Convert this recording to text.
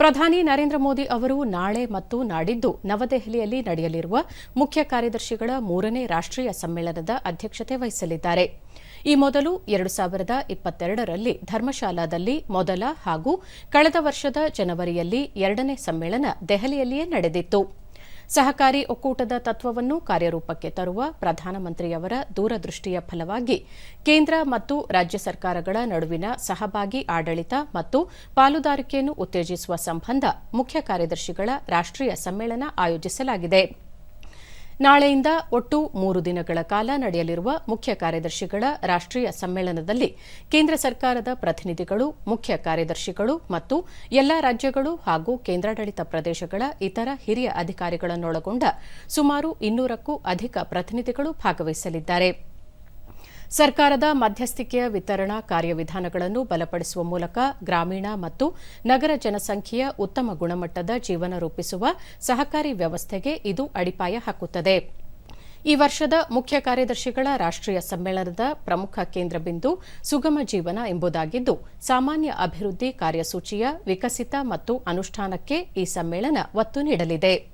ಪ್ರಧಾನಿ ನರೇಂದ್ರ ಮೋದಿ ಅವರು ನಾಳೆ ಮತ್ತು ನಾಡಿದ್ದು ನವದೆಹಲಿಯಲ್ಲಿ ನಡೆಯಲಿರುವ ಮುಖ್ಯ ಕಾರ್ಯದರ್ಶಿಗಳ ಮೂರನೇ ರಾಷ್ಟೀಯ ಸಮ್ಮೇಳನದ ಅಧ್ಯಕ್ಷತೆ ವಹಿಸಲಿದ್ದಾರೆ. ಈ ಮೊದಲು ಎರಡು ಸಾವಿರದ ಇಪ್ಪತ್ತೆರಡರಲ್ಲಿ ಧರ್ಮಶಾಲಾದಲ್ಲಿ ಮೊದಲ ಹಾಗೂ ಕಳೆದ ವರ್ಷದ ಜನವರಿಯಲ್ಲಿ ಎರಡನೇ ಸಮ್ಮೇಳನ ದೆಹಲಿಯಲ್ಲಿಯೇ ನಡೆದಿತ್ತು. ಸಹಕಾರಿ ಒಕ್ಕೂಟದ ತತ್ವವನ್ನು ಕಾರ್ಯರೂಪಕ್ಕೆ ತರುವ ಪ್ರಧಾನಮಂತ್ರಿಯವರ ದೂರದೃಷ್ಟಿಯ ಫಲವಾಗಿ ಕೇಂದ್ರ ಮತ್ತು ರಾಜ್ಯ ಸರ್ಕಾರಗಳ ನಡುವಿನ ಸಹಭಾಗಿ ಆಡಳಿತ ಮತ್ತು ಪಾಲುದಾರಿಕೆಯನ್ನು ಉತ್ತೇಜಿಸುವ ಸಂಬಂಧ ಮುಖ್ಯ ಕಾರ್ಯದರ್ಶಿಗಳ ರಾಷ್ಟೀಯ ಸಮ್ಮೇಳನ ಆಯೋಜಿಸಲಾಗಿದೆ. ನಾಳೆಯಿಂದ ಒಟ್ಟು ಮೂರು ದಿನಗಳ ಕಾಲ ನಡೆಯಲಿರುವ ಮುಖ್ಯ ಕಾರ್ಯದರ್ಶಿಗಳ ರಾಷ್ಟೀಯ ಸಮ್ಮೇಳನದಲ್ಲಿ ಕೇಂದ್ರ ಸರ್ಕಾರದ ಪ್ರತಿನಿಧಿಗಳು, ಮುಖ್ಯ ಕಾರ್ಯದರ್ಶಿಗಳು ಮತ್ತು ಎಲ್ಲಾ ರಾಜ್ಯಗಳು ಹಾಗೂ ಕೇಂದ್ರಾಡಳಿತ ಪ್ರದೇಶಗಳ ಇತರ ಹಿರಿಯ ಅಧಿಕಾರಿಗಳನ್ನೊಳಗೊಂಡ ಸುಮಾರು ಇನ್ನೂರಕ್ಕೂ ಅಧಿಕ ಪ್ರತಿನಿಧಿಗಳು ಭಾಗವಹಿಸಲಿದ್ದಾರೆ. ಸರ್ಕಾರದ ಮಧ್ಯಸ್ಥಿಕೆಯ ವಿತರಣಾ ಕಾರ್ಯವಿಧಾನಗಳನ್ನು ಬಲಪಡಿಸುವ ಮೂಲಕ ಗ್ರಾಮೀಣ ಮತ್ತು ನಗರ ಜನಸಂಖ್ಯೆಯ ಉತ್ತಮ ಗುಣಮಟ್ಟದ ಜೀವನ ರೂಪಿಸುವ ಸಹಕಾರಿ ವ್ಯವಸ್ಥೆಗೆ ಇದು ಅಡಿಪಾಯ ಹಾಕುತ್ತದೆ. ಈ ವರ್ಷದ ಮುಖ್ಯ ಕಾರ್ಯದರ್ಶಿಗಳ ರಾಷ್ಟೀಯ ಸಮ್ಮೇಳನದ ಪ್ರಮುಖ ಕೇಂದ್ರ ಬಿಂದು ಸುಗಮ ಜೀವನ ಎಂಬುದಾಗಿದ್ದು, ಸಾಮಾನ್ಯ ಅಭಿವೃದ್ಧಿ ಕಾರ್ಯಸೂಚಿಯ ವಿಕಸಿತ ಮತ್ತು ಅನುಷ್ಠಾನಕ್ಕೆ ಈ ಸಮ್ಮೇಳನ ಒತ್ತು ನೀಡಲಿದೆ.